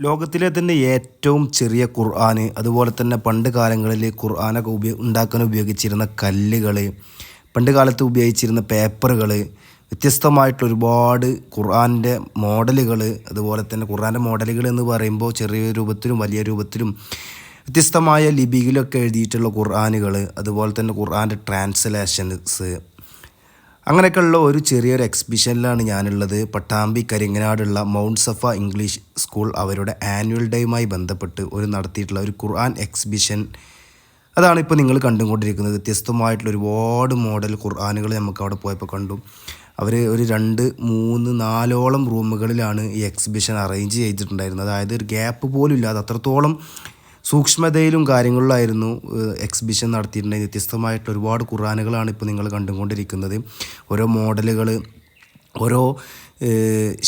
ലോകത്തിലെ തന്നെ ഏറ്റവും ചെറിയ ഖുർആൻ അതുപോലെ തന്നെ പണ്ട് കാലങ്ങളിൽ ഖുർആാനൊക്കെ ഉപയോ ഉണ്ടാക്കാൻ ഉപയോഗിച്ചിരുന്ന കല്ലുകൾ പണ്ട് കാലത്ത് ഉപയോഗിച്ചിരുന്ന പേപ്പറുകൾ വ്യത്യസ്തമായിട്ടുള്ള ഒരുപാട് ഖുർആന്റെ മോഡലുകൾ അതുപോലെ തന്നെ ഖുർആന്റെ മോഡലുകൾ എന്ന് പറയുമ്പോൾ ചെറിയ രൂപത്തിലും വലിയ രൂപത്തിലും വ്യത്യസ്തമായ ലിപിയിലൊക്കെ എഴുതിയിട്ടുള്ള ഖുർആാനുകൾ അതുപോലെ തന്നെ ഖുർആന്റെ ട്രാൻസ്ലേഷൻസ് അങ്ങനെയൊക്കെയുള്ള ഒരു ചെറിയൊരു എക്സിബിഷനിലാണ് ഞാനുള്ളത്. പട്ടാമ്പി കരിങ്ങനാടുള്ള മൗണ്ട് സഫ ഇംഗ്ലീഷ് സ്കൂൾ അവരുടെ ആനുവൽ ഡേയുമായി ബന്ധപ്പെട്ട് ഒരു നടത്തിയിട്ടുള്ള ഒരു ഖുർആൻ എക്സിബിഷൻ അതാണ് ഇപ്പോൾ നിങ്ങൾ കണ്ടുകൊണ്ടിരിക്കുന്നത്. വ്യത്യസ്തമായിട്ടുള്ള ഒരുപാട് മോഡൽ ഖുർആാനുകൾ നമുക്ക് അവിടെ പോയപ്പോൾ കണ്ടു. അവർ ഒരു രണ്ട് മൂന്ന് നാലോളം റൂമുകളിലാണ് ഈ എക്സിബിഷൻ അറേഞ്ച് ചെയ്തിട്ടുണ്ടായിരുന്നത്. അതായത് ഒരു ഗ്യാപ്പ് പോലും ഇല്ലാതെ അത്രത്തോളം സൂക്ഷ്മതയിലും കാര്യങ്ങളിലായിരുന്നു എക്സിബിഷൻ നടത്തിയിട്ടുണ്ടെങ്കിൽ വ്യത്യസ്തമായിട്ടുള്ള ഒരുപാട് ഖുറാനുകളാണ് ഇപ്പോൾ നിങ്ങൾ കണ്ടുകൊണ്ടിരിക്കുന്നത്. ഓരോ മോഡലുകൾ ഓരോ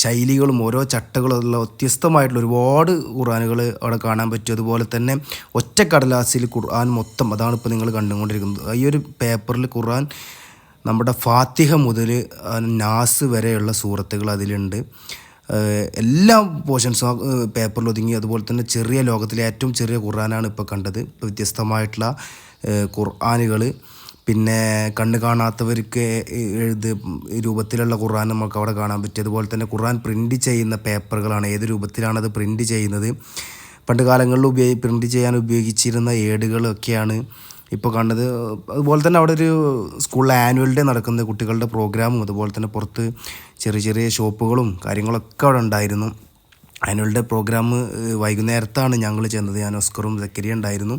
ശൈലികളും ഓരോ ചട്ടകളുള്ള വ്യത്യസ്തമായിട്ടുള്ള ഒരുപാട് ഖുറാനുകൾ അവിടെ കാണാൻ പറ്റും. അതുപോലെ തന്നെ ഒറ്റ കടലാസിൽ ഖുർആൻ മൊത്തം അതാണ് ഇപ്പോൾ നിങ്ങൾ കണ്ടുകൊണ്ടിരിക്കുന്നത്. ഈ ഒരു പേപ്പറിൽ ഖുർആൻ നമ്മുടെ ഫാത്തിഹ മുതൽ നാസ് വരെയുള്ള സൂറത്തുകൾ അതിലുണ്ട്. എല്ലാ പോർഷൻസും പേപ്പറിൽ ഒതുങ്ങി അതുപോലെ തന്നെ ചെറിയ ലോകത്തിലെ ഏറ്റവും ചെറിയ ഖുർആനാണ് ഇപ്പോൾ കണ്ടത്. ഇപ്പോൾ വ്യത്യസ്തമായിട്ടുള്ള ഖുർആാനുകൾ പിന്നെ കണ്ണ് കാണാത്തവർക്ക് എഴുത് രൂപത്തിലുള്ള ഖുർആൻ നമുക്ക് അവിടെ കാണാൻ പറ്റും. അതുപോലെ തന്നെ ഖുർആൻ പ്രിന്റ് ചെയ്യുന്ന പേപ്പറുകളാണ്. ഏത് രൂപത്തിലാണത് പ്രിന്റ് ചെയ്യുന്നത്? പണ്ട് കാലങ്ങളിൽ ഉപയോഗി പ്രിന്റ് ചെയ്യാൻ ഉപയോഗിച്ചിരുന്ന ഏടുകളൊക്കെയാണ് ഇപ്പോൾ കണ്ടത്. അതുപോലെ തന്നെ അവിടെ ഒരു സ്കൂളിൽ ആനുവൽ ഡേ നടക്കുന്ന കുട്ടികളുടെ പ്രോഗ്രാമും അതുപോലെ തന്നെ പുറത്ത് ചെറിയ ചെറിയ ഷോപ്പുകളും കാര്യങ്ങളൊക്കെ അവിടെ ഉണ്ടായിരുന്നു. ആനുവൽ പ്രോഗ്രാം വൈകുന്നേരത്താണ് ഞങ്ങൾ ചെന്നത്. ഞാൻ ഒസ്കറും സക്കരിയ ഉണ്ടായിരുന്നു.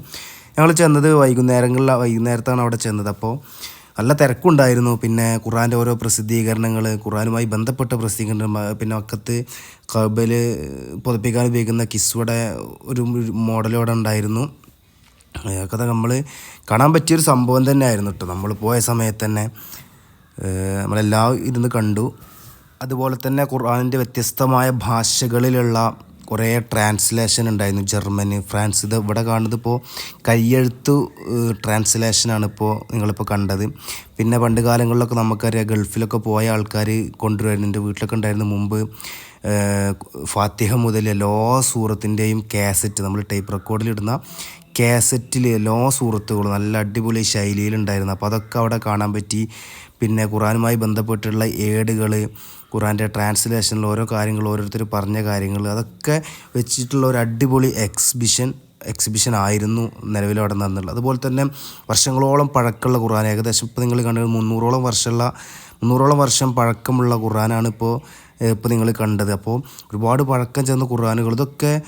ഞങ്ങൾ ചെന്നത് വൈകുന്നേരങ്ങളിൽ വൈകുന്നേരത്താണ് അവിടെ ചെന്നത്. അപ്പോൾ നല്ല തിരക്കുണ്ടായിരുന്നു. പിന്നെ ഖുറാന്റെ ഓരോ പ്രസിദ്ധീകരണങ്ങൾ ഖുറാനുമായി ബന്ധപ്പെട്ട പ്രസിദ്ധീകരണം പിന്നെ ഒക്കത്ത് കബൽ പുതപ്പിക്കാൻ ഉപയോഗിക്കുന്ന കിസ്വയുടെ ഒരു മോഡലോടെ ഉണ്ടായിരുന്നു. അതൊക്കെ നമ്മൾ കാണാൻ പറ്റിയൊരു സംഭവം തന്നെ ആയിരുന്നു കേട്ടോ നമ്മൾ പോയ സമയത്ത് തന്നെ നമ്മളെല്ലാം ഇരുന്ന് കണ്ടു. അതുപോലെ തന്നെ ഖുർആാനിന്റെ വ്യത്യസ്തമായ ഭാഷകളിലുള്ള കുറേ ട്രാൻസ്ലേഷൻ ഉണ്ടായിരുന്നു. ജർമ്മനി ഫ്രാൻസ് ഇത് ഇവിടെ കാണുന്നത് ഇപ്പോൾ കയ്യെഴുത്ത് ട്രാൻസ്ലേഷനാണ് ഇപ്പോൾ നിങ്ങളിപ്പോൾ കണ്ടത്. പിന്നെ പണ്ട് കാലങ്ങളിലൊക്കെ നമുക്കറിയാം ഗൾഫിലൊക്കെ പോയ ആൾക്കാർ കൊണ്ടുവരുന്നു എന്റെ വീട്ടിലൊക്കെ ഉണ്ടായിരുന്നു മുമ്പ് ഫാത്തിഹ മുതൽ എല്ലാ സൂറത്തിന്റെയും കാസറ്റ് നമ്മൾ ടൈപ്പ് റെക്കോർഡിലിടുന്ന കാസറ്റിൽ എല്ലാ സൂറത്തുകളും നല്ല അടിപൊളി ശൈലിയിലുണ്ടായിരുന്നു. അപ്പോൾ അതൊക്കെ അവിടെ കാണാൻ പറ്റി. പിന്നെ ഖുറാനുമായി ബന്ധപ്പെട്ടുള്ള ഏടുകൾ ഖുറാന്റെ ട്രാൻസ്ലേഷനിൽ ഓരോ കാര്യങ്ങൾ ഓരോരുത്തർ പറഞ്ഞ കാര്യങ്ങൾ അതൊക്കെ വെച്ചിട്ടുള്ള ഒരു അടിപൊളി എക്സിബിഷൻ എക്സിബിഷൻ ആയിരുന്നു നിലവിൽ അവിടെ നിന്നുള്ളത് അതുപോലെ തന്നെ വർഷങ്ങളോളം പഴക്കമുള്ള ഖുർആൻ ഏകദേശം ഇപ്പോൾ നിങ്ങൾ കണ്ടത് മുന്നൂറോളം വർഷമുള്ള മുന്നൂറോളം വർഷം പഴക്കമുള്ള ഖുർആനാണ് ഇപ്പോൾ ഇപ്പോൾ നിങ്ങൾ കണ്ടത്. അപ്പോൾ ഒരുപാട് പഴക്കം ചെന്ന ഖുറാനുകൾ ഇതൊക്കെ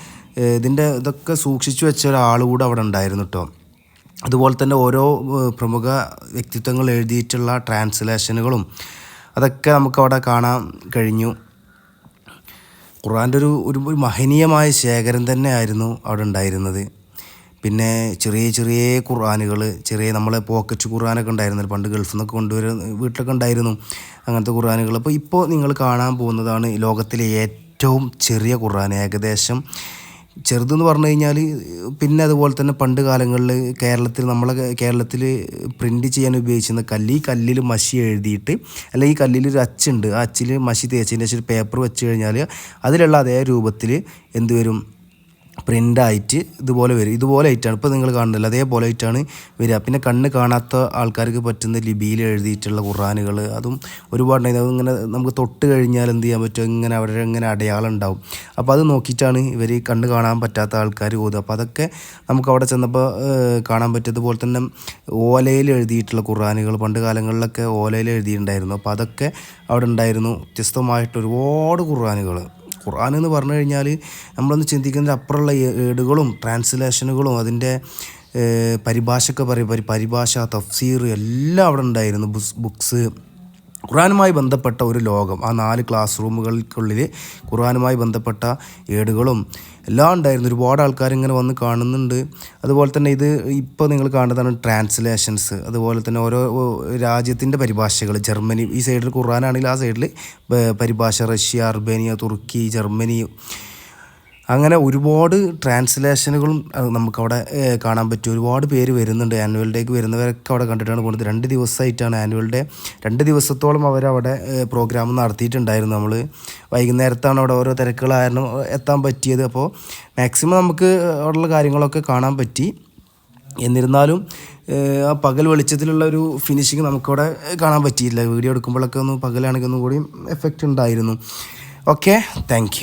ഇതിന്റെ ഇതൊക്കെ സൂക്ഷിച്ചു വെച്ച ഒരാൾ കൂടെ അവിടെ ഉണ്ടായിരുന്നു കേട്ടോ. അതുപോലെ തന്നെ ഓരോ പ്രമുഖ വ്യക്തിത്വങ്ങൾ എഴുതിയിട്ടുള്ള ട്രാൻസ്ലേഷനുകളും അതൊക്കെ നമുക്ക് അവിടെ കാണാൻ കഴിഞ്ഞു. ഒരു ഒരു ഒരു മഹനീയമായ ശേഖരം തന്നെയായിരുന്നു അവിടെ ഉണ്ടായിരുന്നത്. പിന്നെ ചെറിയ ചെറിയ ഖുർആാനുകൾ ചെറിയ നമ്മളെ പോക്കറ്റ് ഖുർആാനൊക്കെ ഉണ്ടായിരുന്നു. പണ്ട് ഗൾഫിൽ നിന്നൊക്കെ കൊണ്ടുവരുന്ന വീട്ടിലൊക്കെ ഉണ്ടായിരുന്നു അങ്ങനത്തെ ഖുർആാനുകൾ. അപ്പോൾ ഇപ്പോൾ നിങ്ങൾ കാണാൻ പോകുന്നതാണ് ലോകത്തിലെ ഏറ്റവും ചെറിയ ഖുർആൻ. ഏകദേശം ചെറുതെന്ന് പറഞ്ഞു കഴിഞ്ഞാൽ പിന്നെ അതുപോലെ തന്നെ പണ്ട് കാലങ്ങളിൽ കേരളത്തിൽ നമ്മളെ കേരളത്തിൽ പ്രിന്റ് ചെയ്യാൻ ഉപയോഗിച്ചിരുന്ന കല്ല് ഈ കല്ലിൽ മഷി എഴുതിയിട്ട് അല്ലെങ്കിൽ ഈ കല്ലിൽ ഒരു അച്ചുണ്ട് ആ അച്ചിൽ മഷി തേച്ചതിന് ശേഷം ഒരു പേപ്പർ വെച്ച് കഴിഞ്ഞാൽ അതിലുള്ള അതേ രൂപത്തിൽ എന്ത് വരും? പ്രിന്റായിട്ട് ഇതുപോലെ വരും. ഇതുപോലെ ആയിട്ടാണ്. ഇപ്പോൾ നിങ്ങൾ കാണുന്നില്ല അതേപോലെ ആയിട്ടാണ് വരിക. പിന്നെ കണ്ണ് കാണാത്ത ആൾക്കാർക്ക് പറ്റുന്ന ലിപിയിൽ എഴുതിയിട്ടുള്ള ഖുറാനുകൾ അതും ഒരുപാട് ഇങ്ങനെ നമുക്ക് തൊട്ട് കഴിഞ്ഞാൽ എന്ത് ചെയ്യാൻ പറ്റും? ഇങ്ങനെ അവിടെ ഇങ്ങനെ അടയാളം ഉണ്ടാവും. അപ്പോൾ അത് നോക്കിയിട്ടാണ് ഇവർ കണ്ണ് കാണാൻ പറ്റാത്ത ആൾക്കാർ ഓതുക. അപ്പോൾ അതൊക്കെ നമുക്ക് അവിടെ ചെന്നപ്പോൾ കാണാൻ പറ്റിയതുപോലെ തന്നെ ഓലയിൽ എഴുതിയിട്ടുള്ള ഖുറാനുകൾ പണ്ട് കാലങ്ങളിലൊക്കെ ഓലയിൽ എഴുതിയിട്ടുണ്ടായിരുന്നു. അപ്പോൾ അതൊക്കെ അവിടെ ഉണ്ടായിരുന്നു. വ്യത്യസ്തമായിട്ട് ഒരുപാട് ഖുറാനുകൾ ഖുർആൻ എന്ന് പറഞ്ഞു കഴിഞ്ഞാൽ നമ്മളൊന്ന് ചിന്തിക്കുന്നതിന് അപ്പുറമുള്ള ഏടുകളും ട്രാൻസ്ലേഷനുകളും അതിന്റെ പരിഭാഷയൊക്കെ പറയും. പരിഭാഷ തഫ്സീർ എല്ലാം അവിടെ ഉണ്ടായിരുന്നു. ബുക്സ് ഖുർആനുമായി ബന്ധപ്പെട്ട ഒരു ലോകം ആ നാല് ക്ലാസ് റൂമുകൾക്കുള്ളിൽ ഖുറാനുമായി ബന്ധപ്പെട്ട ഏടുകളും എല്ലാം ഉണ്ടായിരുന്നു. ഒരുപാട് ആൾക്കാർ ഇങ്ങനെ വന്ന് കാണുന്നുണ്ട്. അതുപോലെ തന്നെ ഇത് ഇപ്പോൾ നിങ്ങൾ കാണുന്നതാണ് ട്രാൻസ്ലേഷൻസ് അതുപോലെ തന്നെ ഓരോ രാജ്യത്തിന്റെ പരിഭാഷകൾ. ജർമ്മനി ഈ സൈഡിൽ ഖുറാനാണെങ്കിൽ ആ സൈഡിൽ പരിഭാഷ റഷ്യ അർബേനിയ തുർക്കി ജർമ്മനി അങ്ങനെ ഒരുപാട് ട്രാൻസ്ലേഷനുകളും നമുക്കവിടെ കാണാൻ പറ്റും. ഒരുപാട് പേര് വരുന്നുണ്ട്. ആനുവൽ ഡേക്ക് വരുന്നവരൊക്കെ അവിടെ കണ്ടിട്ടാണ് പോകുന്നത്. രണ്ട് ദിവസമായിട്ടാണ് ആനുവൽ ഡേ രണ്ട് ദിവസത്തോളം അവരവിടെ പ്രോഗ്രാം നടത്തിയിട്ടുണ്ടായിരുന്നു നമ്മൾ വൈകുന്നേരത്താണ് അവിടെ ഓരോ തിരക്കുകളായിരുന്നു എത്താൻ പറ്റിയത്. അപ്പോൾ മാക്സിമം നമുക്ക് അവിടെയുള്ള കാര്യങ്ങളൊക്കെ കാണാൻ പറ്റി. എന്നിരുന്നാലും ആ പകൽ വെളിച്ചത്തിലുള്ള ഒരു ഫിനിഷിങ് നമുക്കവിടെ കാണാൻ പറ്റിയില്ല. വീഡിയോ എടുക്കുമ്പോഴൊക്കെ ഒന്ന് പകലാണെങ്കിൽ ഒന്നും കൂടി എഫക്റ്റ് ഉണ്ടായിരുന്നു. Okay thank